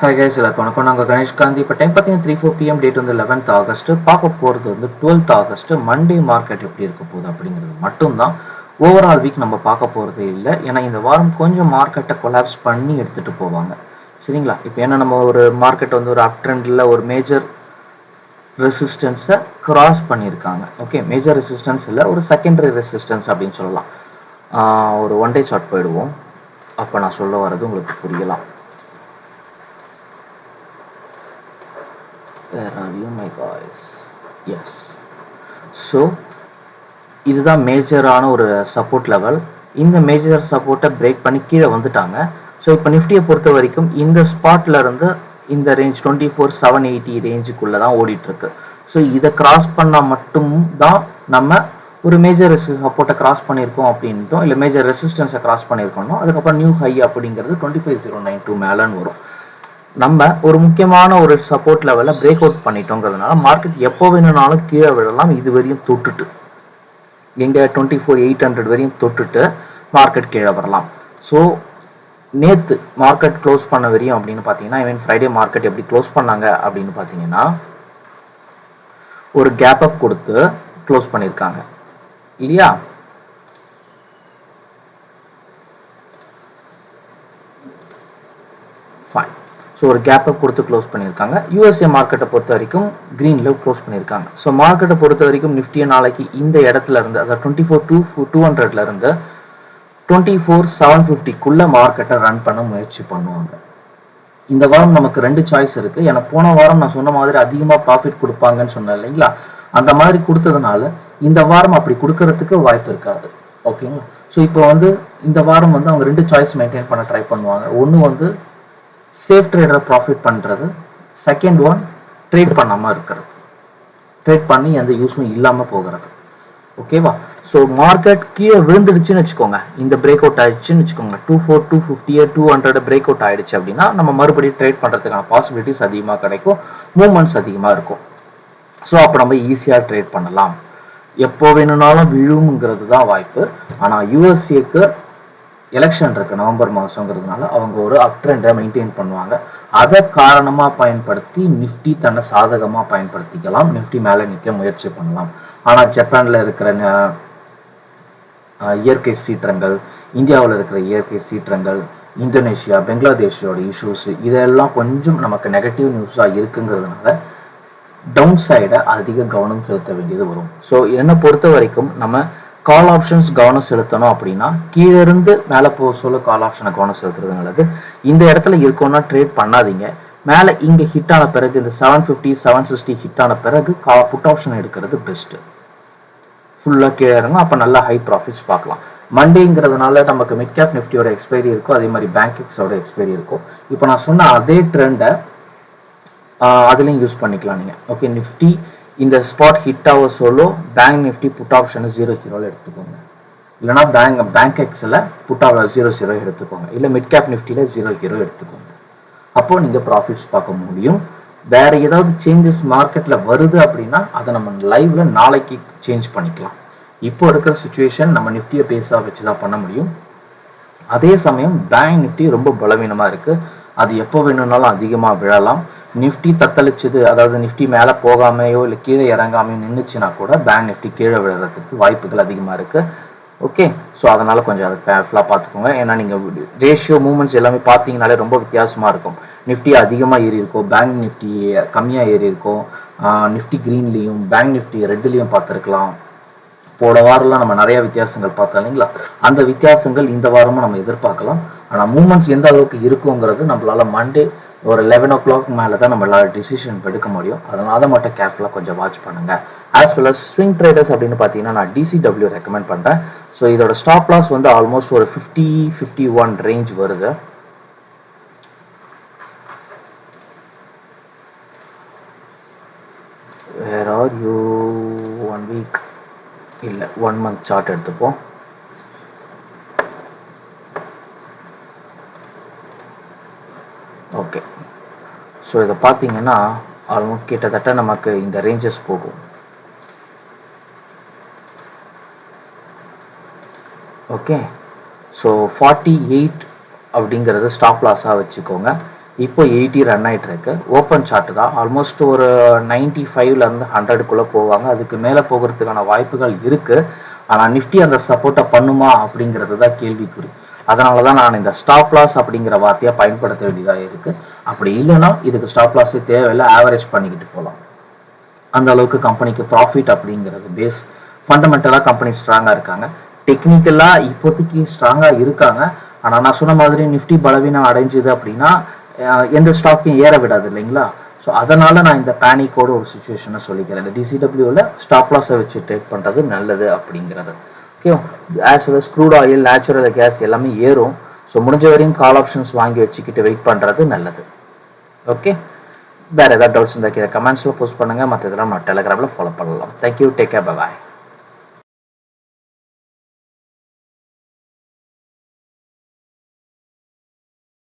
Hi guys எல்லாருக்கும் வணக்கம். நாங்கள் கணேஷ் காந்தி. இப்போ டைம் பார்த்தீங்கன்னா த்ரீ ஃபோர் பிஎம் டேட் வந்து லெவன்த் ஆகஸ்ட் பார்க்க போகிறது வந்து டுவெல்த் ஆகஸ்ட் மண்டே மார்க்கெட் எப்படி இருக்க போகுது அப்படிங்கிறது மட்டும்தான். ஓவரால் வீக் நம்ம பார்க்க போகிறது இல்லை. ஏன்னா இந்த வாரம் கொஞ்சம் மார்க்கெட்டை கொலாப்ஸ் பண்ணி எடுத்துகிட்டு போவாங்க. சரிங்களா? இப்போ ஏன்னா நம்ம ஒரு மார்க்கெட் வந்து ஒரு அப் ட்ரெண்டில் ஒரு மேஜர் ரெசிஸ்டன்ஸை கிராஸ் பண்ணியிருக்காங்க. ஓகே மேஜர் ரெசிஸ்டன்ஸ் இல்லை ஒரு செகண்டரி ரெசிஸ்டன்ஸ் அப்படின்னு சொல்லலாம். ஒரு ஒன் டே ஷார்ட் போயிடுவோம். அப்போ நான் சொல்ல வர்றது உங்களுக்கு புரியலாம். Where are you my guys yes. So இதுதான் மேஜரான ஒரு சப்போர்ட் லெவல் இந்த மேஜர் சப்போர்ட்டை பிரேக் பண்ணி கீழே வந்துட்டாங்க. ஸோ இப்போ நிஃப்டியை பொறுத்த வரைக்கும் இந்த ஸ்பாட்ல இருந்து இந்த range twenty four seven eighty ரேஞ்சுக்குள்ளே தான் ஓடிட்டுருக்கு. ஸோ இதை கிராஸ் பண்ணால் மட்டும் தான் நம்ம ஒரு மேஜர் சப்போர்ட்டை கிராஸ் பண்ணியிருக்கோம் அப்படின்ட்டோம் இல்லை மேஜர் ரெசிஸ்டன்ஸை கிராஸ் பண்ணியிருக்கோம் அதுக்கப்புறம் நியூ ஹை அப்படிங்கிறது twenty five zero nine two மேலன்னு வரும். நம்ம ஒரு முக்கியமான ஒரு சப்போர்ட் லெவலை பிரேக் அவுட் பண்ணிட்டோங்கிறதுனால மார்க்கெட் எப்போ வேணும்னாலும் கீழே விழலாம். இது வரையும் தொட்டுட்டு எங்கே டுவெண்ட்டி ஃபோர் எயிட் ஹண்ட்ரட் வரையும் தொட்டுட்டு மார்க்கெட் கீழே வரலாம். ஸோ நேற்று மார்க்கெட் க்ளோஸ் பண்ண வரையும் அப்படின்னு பார்த்தீங்கன்னா ஈவன் ஃப்ரைடே மார்க்கெட் எப்படி க்ளோஸ் பண்ணாங்க அப்படின்னு பார்த்தீங்கன்னா ஒரு கேப் அப் கொடுத்து க்ளோஸ் பண்ணியிருக்காங்க. இல்லையா? ஃபைன் ஸோ ஒரு கேப்பை கொடுத்து க்ளோஸ் பண்ணியிருக்காங்க. யூஎஸ்ஏ மார்க்கெட்டை பொறுத்த வரைக்கும் க்ரீனில் க்ளோஸ் பண்ணியிருக்காங்க. ஸோ மார்க்கெட்டை பொறுத்த வரைக்கும் நிஃப்டியை நாளைக்கு இந்த இடத்துல இருந்து அதாவது டுவெண்ட்டி ஃபோர் டூ டூ ஹண்ட்ரட்ல இருந்து டுவெண்ட்டி ஃபோர் செவன் ஃபிஃப்டிக்குள்ளே மார்க்கெட்டை ரன் பண்ண முயற்சி பண்ணுவாங்க. இந்த வாரம் நமக்கு ரெண்டு சாய்ஸ் இருக்கு. ஏன்னா போன வாரம் நான் சொன்ன மாதிரி அதிகமாக ப்ராஃபிட் கொடுப்பாங்கன்னு சொன்னேன் இல்லைங்களா? அந்த மாதிரி கொடுத்ததுனால இந்த வாரம் அப்படி கொடுக்கறதுக்கு வாய்ப்பு இருக்காது. ஓகேங்களா ஸோ இப்போ வந்து இந்த வாரம் வந்து அவங்க ரெண்டு சாய்ஸ் மெயின்டைன் பண்ண ட்ரை பண்ணுவாங்க. ஒன்று வந்து சேஃப் ட்ரேடரை ப்ராஃபிட் பண்ணுறது செகண்ட் ஒன் ட்ரேட் பண்ணாமல் இருக்கிறது. ட்ரேட் பண்ணி எந்த யூஸும் இல்லாமல் போகிறது. ஓகேவா ஸோ மார்க்கெட் கீழே விழுந்துடுச்சுன்னு வச்சுக்கோங்க. இந்த பிரேக் அவுட் ஆயிடுச்சுன்னு வச்சுக்கோங்க. டூ ஃபோர் டூ ஃபிஃப்டியே டூ ஹண்ட்ரட் பிரேக் அவுட் ஆயிடுச்சு அப்படின்னா நம்ம மறுபடியும் ட்ரேட் பண்ணுறதுக்கான பாசிபிலிட்டிஸ் அதிகமாக கிடைக்கும். மூமெண்ட்ஸ் அதிகமாக இருக்கும். ஸோ அப்போ நம்ம ஈஸியாக ட்ரேட் பண்ணலாம். எப்போ வேணும்னாலும் விழுங்கிறது தான் வாய்ப்பு ஆனால் யூஎஸ்ஏக்கு எலெக்ஷன் இருக்குது நவம்பர் மாதங்கிறதுனால அவங்க ஒரு அப் ட்ரெண்டை மெயின்டைன் பண்ணுவாங்க. அதை காரணமாக பயன்படுத்தி நிஃப்டி தன்னை சாதகமாக பயன்படுத்திக்கலாம். நிஃப்டி மேலே நிற்க முயற்சி பண்ணலாம். ஆனால் ஜப்பானில் இருக்கிற ஆஹ் இயற்கை சீற்றங்கள் இந்தியாவில் இருக்கிற இயற்கை சீற்றங்கள் இந்தோனேஷியா பெங்களாதேஷோட இஷ்யூஸ் இதெல்லாம் கொஞ்சம் நமக்கு நெகட்டிவ் நியூஸாக இருக்குங்கிறதுனால டவுன் சைடை அதிக கவனம் செலுத்த வேண்டியது வரும். ஸோ என்னை பொறுத்த வரைக்கும் நம்ம கால் ஆப்ஷன்ஸ் கவனம் செலுத்தணும் அப்படின்னா கீழே இருந்து மேலே போக சொல்ல கால் ஆப்ஷனை கவனம் செலுத்துறது நல்லது. இந்த இடத்துல இருக்கோம்னா ட்ரேட் பண்ணாதீங்க. மேலே இங்கே ஹிட் ஆன பிறகு இந்த seven fifty seven sixty hit ஆன பிறகு கா புட் ஆப்ஷன் எடுக்கிறது பெஸ்ட்டு ஃபுல்லாக கீழே இறங்கும் அப்போ நல்லா ஹை ப்ராஃபிட்ஸ் பார்க்கலாம். மண்டேங்கிறதுனால நமக்கு மிட் கேப் நிஃப்டியோட எக்ஸ்பைரி இருக்கும் அதே மாதிரி பேங்க் எக்ஸோட எக்ஸ்பைரி இருக்கும் இப்போ நான் சொன்ன அதே ட்ரெண்டை அதுலேயும் யூஸ் பண்ணிக்கலாம் நீங்கள் ஓகே நிஃப்டி இந்த ஸ்பாட் ஹிட் ஆக சொல்லும் பேங்க் நிஃப்டி புட் ஆப்ஷனை ஜீரோ ஹீரோவில் எடுத்துக்கோங்க. இல்லைனா பேங்க் பேங்க் எக்ஸில் புட் ஆஃப் ஜீரோ ஜீரோ எடுத்துக்கோங்க. இல்லை மிட் கேப் நிஃப்டியில் ஜீரோ ஹீரோ எடுத்துக்கோங்க. அப்போது நீங்கள் ப்ராஃபிட்ஸ் பார்க்க முடியும். வேற ஏதாவது சேஞ்சஸ் மார்க்கெட்டில் வருது அப்படின்னா அதை நம்ம லைவ்ல நாளைக்கு சேஞ்ச் பண்ணிக்கலாம். இப்போ இருக்கிற சுச்சுவேஷன் நம்ம நிஃப்டியை பேஸாக வச்சு தான் பண்ண முடியும். அதே சமயம் பேங்க் நிஃப்டி ரொம்ப பலவீனமாக இருக்குது அது எப்போ வேணும்னாலும் அதிகமாக விழலாம். நிஃப்டி தத்தளிச்சது அதாவது நிஃப்டி மேலே போகாமையோ இல்லை கீழே இறங்காமையோ நின்றுச்சுன்னா கூட பேங்க் நிஃப்டி கீழே விழுறதுக்கு வாய்ப்புகள் அதிகமாக இருக்குது ஓகே ஸோ அதனால் கொஞ்சம் அதை கேர்ஃபுல்லாக பார்த்துக்கோங்க. ஏன்னா நீங்கள் ரேஷியோ மூமெண்ட்ஸ் எல்லாமே பார்த்தீங்கனாலே ரொம்ப வித்தியாசமாக இருக்கும். நிஃப்டி அதிகமாக ஏறி இருக்கும் பேங்க் நிஃப்டி கம்மியாக ஏறி இருக்கும் நிஃப்டி க்ரீன்லேயும் பேங்க் நிஃப்டி ரெட்லேயும் பார்த்துருக்கலாம். போன வாரம்லாம் நம்ம நிறைய வித்தியாசங்கள் பார்த்தோம் இல்லைங்களா? அந்த வித்தியாசங்கள் இந்த வாரமும் நம்ம எதிர்பார்க்கலாம். ஆனால் மூமெண்ட்ஸ் எந்த அளவுக்கு இருக்குங்கிறது நம்மளால மண்டே ஒரு லெவன் ஓ கிளாக் மேலே தான் நம்மளால டிசிஷன் எடுக்க முடியும். அதனால அதை மட்டும் கேர்ஃபுல்லாக கொஞ்சம் வாட்ச் பண்ணுங்க. As well as swing traders அப்படின்னு பார்த்தீங்கன்னா நான் டிசிடபிள்யூ ரெக்கமெண்ட் பண்ணுறேன் ஸோ இதோட ஸ்டாப் லாஸ் வந்து ஆல்மோஸ்ட் ஒரு ஃபிஃப்டி ஃபிஃப்டி ஒன் ரேஞ்ச் வருது. Where are you one week இல்லை ஒன் மந்த் சார்ட் எடுத்துப்போம் ஓகே ஸோ இதை பார்த்தீங்கன்னா ஆல்மோஸ்ட் கிட்டத்தட்ட நமக்கு இந்த ரேஞ்சஸ் போகும். ஓகே ஸோ ஃபார்ட்டி எயிட் அப்படிங்கிறது ஸ்டாப் லாஸாக வச்சுக்கோங்க. இப்போ எயிட்டி ரன் ஆகிட்டு இருக்கு ஓப்பன் சார்ட் தான். ஆல்மோஸ்ட் ஒரு நைன்டி ஃபைவ்ல இருந்து போவாங்க. அதுக்கு மேலே போகிறதுக்கான வாய்ப்புகள் இருக்குது ஆனால் நிஃப்டி அந்த சப்போர்ட்டை பண்ணுமா அப்படிங்கிறது தான் கேள்விக்குறி. அதனால தான் நான் இந்த ஸ்டாப் லாஸ் அப்படிங்கிற வார்த்தையை பயன்படுத்த வேண்டியதாக இருக்கு. அப்படி இல்லைன்னா இதுக்கு ஸ்டாப் லாஸே தேவையில்லை ஆவரேஜ் பண்ணிக்கிட்டு போகலாம் அந்த அளவுக்கு கம்பெனிக்கு ப்ராஃபிட் அப்படிங்கிறது பேஸ் ஃபண்டமெண்டலாக கம்பெனி ஸ்ட்ராங்காக இருக்காங்க. டெக்னிக்கலாக இப்போதைக்கு ஸ்ட்ராங்காக இருக்காங்க. ஆனால் நான் சொன்ன மாதிரி நிஃப்டி பலவீனம் அடைஞ்சுது அப்படின்னா எந்த ஸ்டாக்கையும் ஏற விடாது இல்லைங்களா? ஸோ அதனால நான் இந்த பேனிக்கோட ஒரு சுச்சுவேஷனை சொல்லிக்கிறேன். இந்த டிசிடபிள்யூவில் ஸ்டாப் லாஸை வச்சு டேக் பண்ணுறது நல்லது அப்படிங்கிறது. Okay as well crude oil natural gas எல்லாமே ஏறும். ஸோ முடிஞ்ச வரையும் கால் ஆப்ஷன்ஸ் வாங்கி வச்சுக்கிட்டு வெயிட் பண்ணுறது நல்லது. ஓகே வேறு ஏதாவது டவுட்ஸ் இருந்தால் கீழே கமெண்ட்ஸில் போஸ்ட் பண்ணுங்கள் மற்ற இதெல்லாம் நம்ம டெலிகிராமில் ஃபாலோ பண்ணலாம். Thank you take care bye